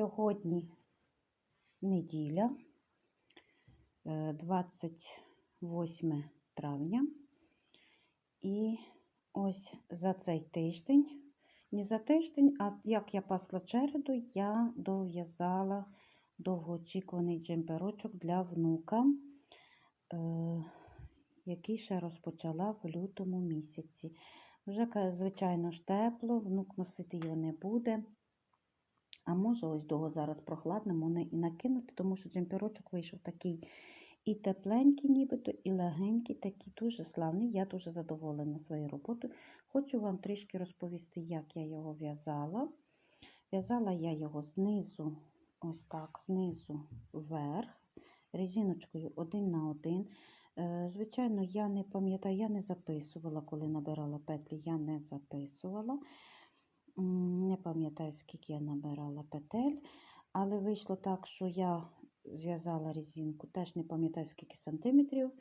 Сьогодні неділя, е, 28 травня. І ось за цей тиждень, не за тиждень, а як я пасла череду, я дов'язала довгоочікуваний джемперочок для внука, е, який ще розпочала в лютому місяці. Вже, звичайно ж, тепло, внук носити його не буде. А може, ось довго зараз прохладно, можна і накинути, тому що джемперочок вийшов такий і тепленький, нібито, і легенький, такий дуже славний. Я дуже задоволена своєю роботою. Хочу вам трішки розповісти, як я його в'язала. В'язала я його знизу, ось так, знизу вверх, резиночкою один на один. Е, Звичайно, я не пам'ятаю, я не записувала, коли набирала петлі, я не записувала. Не пам'ятаю, скільки я набирала петель, але вийшло так, що я зв'язала резинку, теж не пам'ятаю, скільки сантиметрів.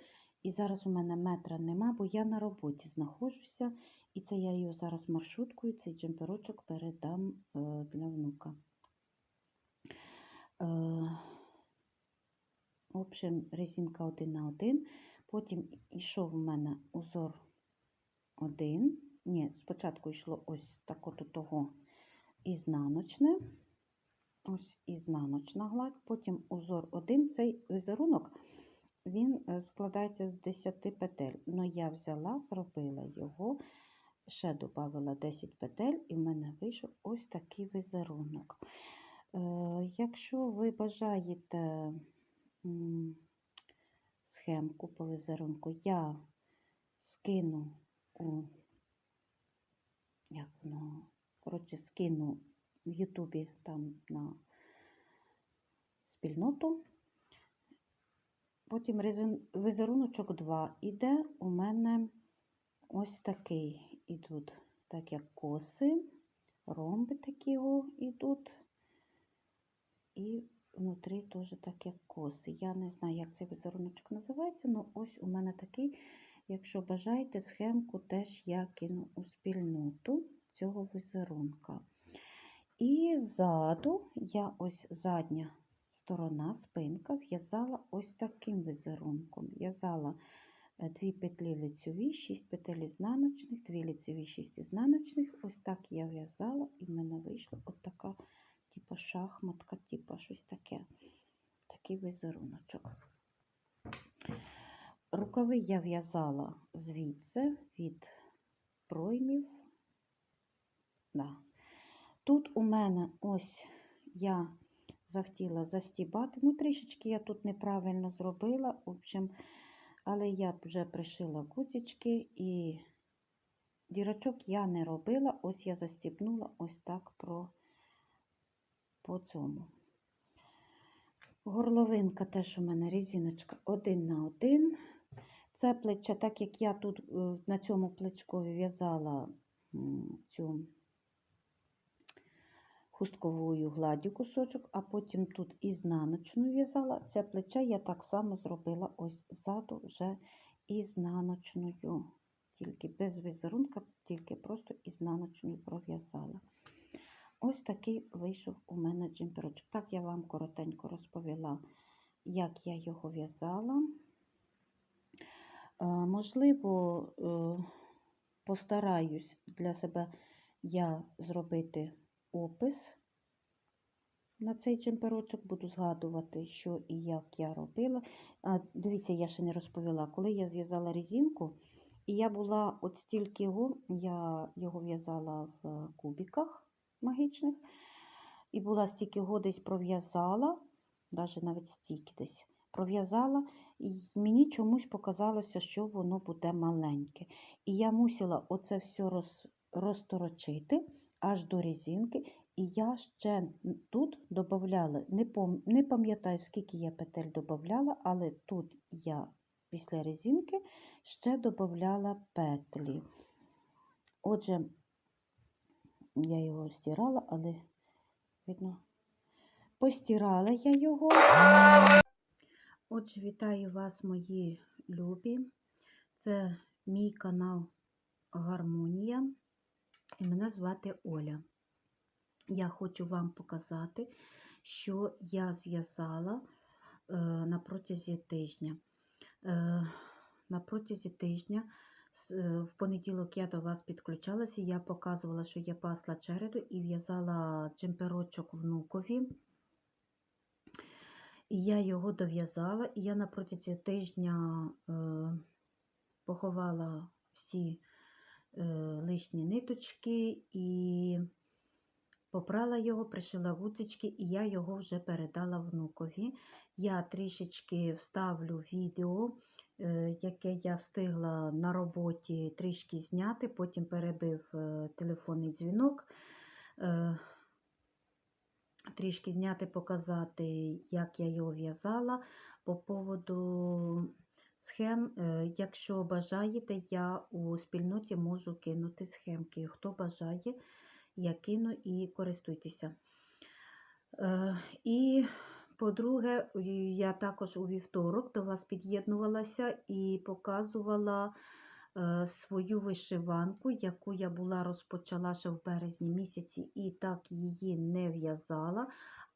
І зараз у мене метра нема, бо я на роботі знаходжуся. І це я його зараз маршруткою, цей джемперочок передам е, для внука. Е, в общем, резинка один на один. Потім йшов у мене узор один. Ні, спочатку йшло ось так от того ізнаночне. Ось ізнаночна гладь, потім узор один. Цей візерунок він е, складається з 10 петель. Но я взяла, зробила його, ще додала 10 петель, і в мене вийшов ось такий візерунок. Е, Якщо ви бажаєте схемку по візерунку, я скину у як воно, коротше, скину в Ютубі там на спільноту. Потім візеруночок 2 іде у мене ось такий ідуть, так як коси, ромби такі о, ідуть. І внутрі теж так як коси. Я не знаю, як цей візеруночок називається, але ось у мене такий. Якщо бажаєте, схемку теж я кину у спільноту цього візерунка. І ззаду я ось задня сторона, спинка, в'язала ось таким візерунком. В'язала е, дві петлі лицьові, 6 петель ізнаночних, дві лицьові, 6 ізнаночних. Ось так я в'язала, і в мене вийшла от така, типу шахматка, типу щось таке. Такий візеруночок. Рукави я в'язала звідси від проймів. Да. Тут у мене ось я захотіла застібати. Ну, трішечки я тут неправильно зробила, в общем, але я вже пришила гудзички і дірочок я не робила. Ось я застібнула ось так про, по цьому. Горловинка теж у мене резиночка один на один. Це плече, так як я тут е, на цьому плечкові в'язала цю хустковою гладдю кусочок, а потім тут ізнаночну в'язала. Це плече я так само зробила ось ззаду вже ізнаночною. Тільки без візерунка, тільки просто ізнаночною пров'язала. Ось такий вийшов у мене джемперочок. Так я вам коротенько розповіла, як я його в'язала. Е, Можливо, е, постараюсь для себе я зробити опис на цей чемперочок, буду згадувати, що і як я робила. А, дивіться, я ще не розповіла, коли я зв'язала резинку, і я була от стільки його, я його в'язала в кубиках магічних, і була стільки його десь пров'язала, навіть навіть стільки десь пров'язала, і мені чомусь показалося, що воно буде маленьке. І я мусила оце все роз, розторочити аж до резинки. І я ще тут додавала, не, пом, не пам'ятаю, скільки я петель додавала, але тут я після резинки ще додавала петлі. Отже, я його стирала, але видно, постирала я його. Отже, вітаю вас, мої любі. Це мій канал Гармонія. і мене звати Оля. Я хочу вам показати, що я зв'язала е, на протязі тижня. Е, на протязі тижня е, в понеділок я до вас підключалася, я показувала, що я пасла череду і в'язала джемперочок внукові. І я його дов'язала, і я на протязі тижня е, поховала всі е, лишні ниточки і попрала його, пришила гудзички, і я його вже передала внукові. Я трішечки вставлю відео, е, яке я встигла на роботі трішки зняти, потім перебив е, телефонний дзвінок. Е, Трішки зняти, показати, як я його в'язала. По поводу схем, е, якщо бажаєте, я у спільноті можу кинути схемки. Хто бажає, я кину і користуйтеся. Е, І, по-друге, я також у вівторок до вас під'єднувалася і показувала свою вишиванку, яку я була розпочала ще в березні місяці, і так її не в'язала.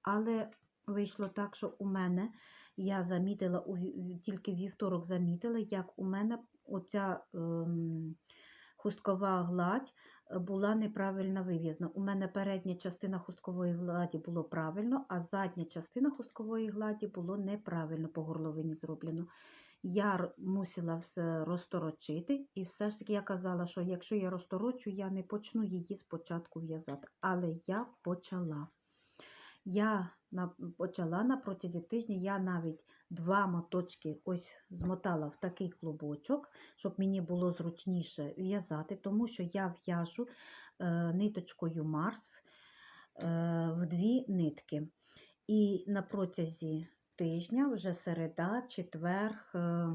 Але вийшло так, що у мене я замітила тільки вівторок замітила, як у мене оця ем, хусткова гладь е, була неправильно вив'язана. У мене передня частина хусткової гладі було правильно, а задня частина хусткової гладі було неправильно по горловині зроблено. Я мусила все розторочити, і все ж таки я казала, що якщо я розторочу, я не почну її спочатку в'язати. Але я почала. Я почала на протязі тижня, я навіть два моточки ось змотала в такий клубочок, щоб мені було зручніше в'язати, тому що я в'яжу е, ниточкою Марс е, в дві нитки. І на протязі тижня, вже середа, четверг, е,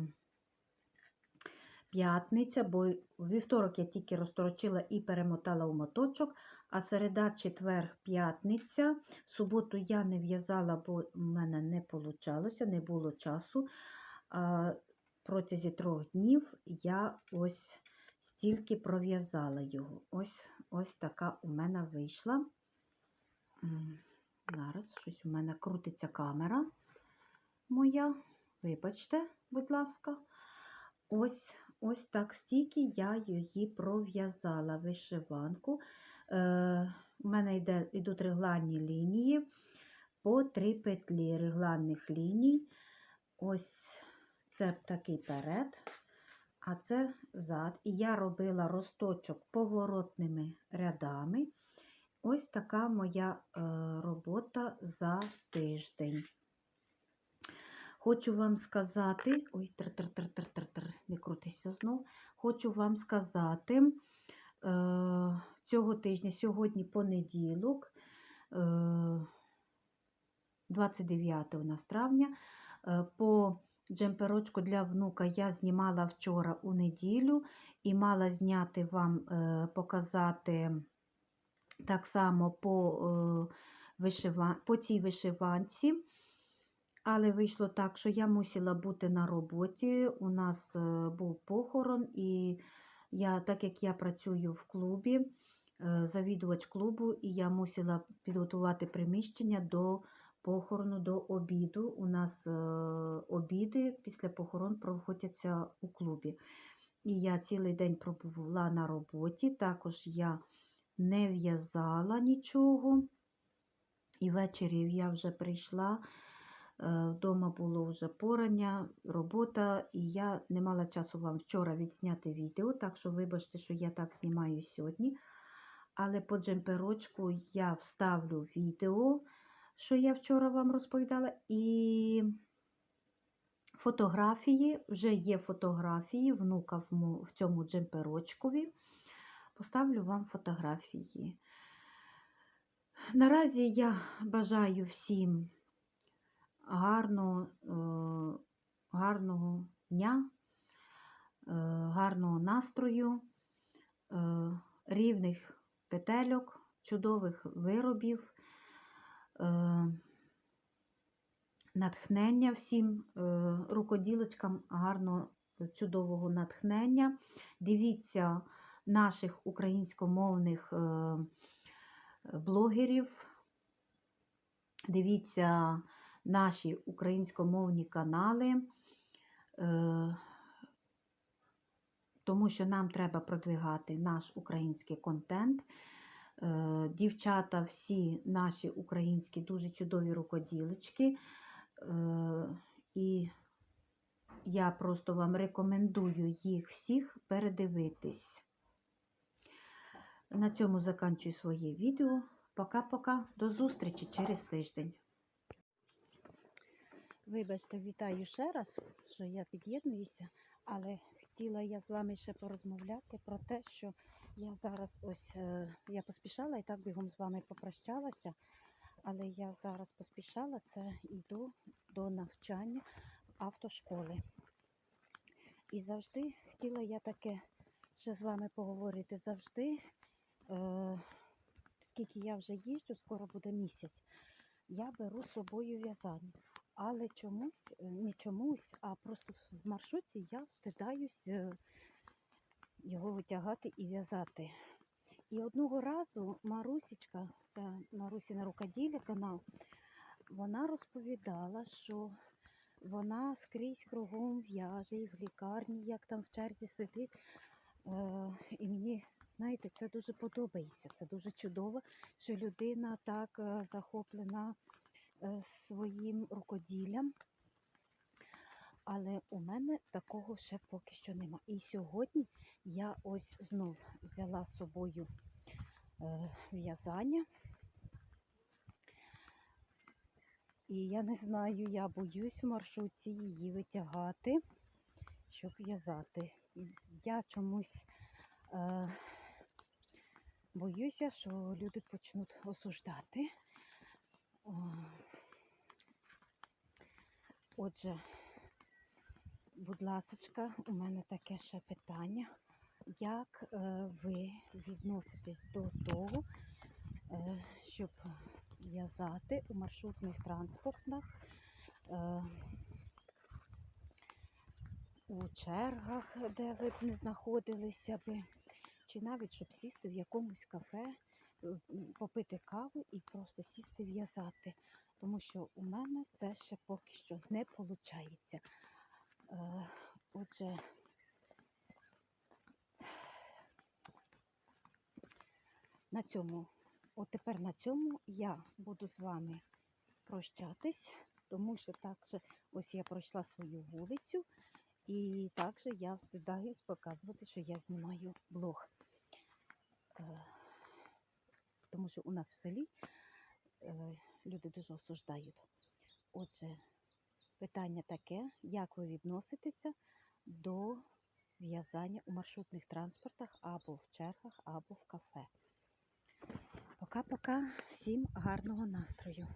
п'ятниця, бо вівторок я тільки розторочила і перемотала у моточок, а середа, четверг, п'ятниця. Суботу я не в'язала, бо в мене не вийшло, не було часу. Протязі трьох днів я ось стільки пров'язала його. Ось, ось така у мене вийшла. Зараз щось у мене крутиться камера моя. Вибачте, будь ласка. Ось, ось так стільки я її пров'язала вишиванку. Е, у мене йде, йдуть регланні лінії по три петлі регланних ліній. Ось це такий перед, а це зад. І я робила росточок поворотними рядами. Ось така моя е, робота за тиждень. Хочу вам сказати, ой, тр-тр-тр-тр-тр-тр, не крутися знов. Хочу вам сказати, е, цього тижня, сьогодні понеділок, е, 29 у нас травня, е, по джемперочку для внука я знімала вчора у неділю і мала зняти вам, е, показати так само по, е, вишива... по цій вишиванці. Але вийшло так, що я мусила бути на роботі. У нас е, був похорон, і я, так як я працюю в клубі, е, завідувач клубу, і я мусила підготувати приміщення до похорону, до обіду. У нас е, обіди після похорон проходяться у клубі. І я цілий день пробула на роботі. Також я не в'язала нічого. І ввечері я вже прийшла. Е, Вдома було вже порання, робота, і я не мала часу вам вчора відзняти відео, так що вибачте, що я так знімаю сьогодні. Але по джемперочку я вставлю відео, що я вчора вам розповідала, і фотографії, вже є фотографії внука в в цьому джемперочкові. Поставлю вам фотографії. Наразі я бажаю всім гарного, е, гарного дня, е, гарного настрою, е, рівних петельок, чудових виробів, натхнення всім рукоділочкам, гарного, чудового натхнення. Дивіться наших українськомовних блогерів. Дивіться наші українськомовні канали, е, тому що нам треба продвигати наш український контент. Е, Дівчата, всі наші українські, дуже чудові рукоділечки. Е, І я просто вам рекомендую їх всіх передивитись. На цьому заканчую своє відео. Пока-пока. До зустрічі через тиждень. Вибачте, вітаю ще раз, що я під'єднуюся, але хотіла я з вами ще порозмовляти про те, що я зараз ось е, я поспішала і так бігом з вами попрощалася, але я зараз поспішала, це йду до навчання автошколи. І завжди хотіла я таке ще з вами поговорити. Завжди, е, скільки я вже їжджу, скоро буде місяць, я беру з собою в'язання. Але чомусь, е, не чомусь, а просто в маршруті я встидаюсь е, його витягати і в'язати. І одного разу Марусічка, це Марусіна рукоділля канал, вона розповідала, що вона скрізь кругом в'яже і в лікарні, як там в черзі сидить. Е, І мені, знаєте, це дуже подобається. Це дуже чудово, що людина так захоплена своїм рукоділлям. Але у мене такого ще поки що нема. І сьогодні я ось знов взяла з собою е, в'язання. І я не знаю, я боюсь в маршрутці її витягати, щоб в'язати. Я чомусь е, боюся, що люди почнуть осуждати. Отже, будь ласочка, у мене таке ще питання. Як е, ви відноситесь до того, е, щоб в'язати у маршрутних транспортах, е, у чергах, де ви б не знаходилися би, чи навіть щоб сісти в якомусь кафе, попити каву і просто сісти в'язати. Тому що у мене це ще поки що не виходить. Отже, на цьому, от тепер на цьому я буду з вами прощатись, тому що так же ось я пройшла свою вулицю, і також я встидаюсь показувати, що я знімаю блог. Е, Тому що у нас в селі е, люди дуже осуждають. Отже, питання таке, як ви відноситеся до в'язання у маршрутних транспортах або в чергах, або в кафе. Пока-пока, всім гарного настрою.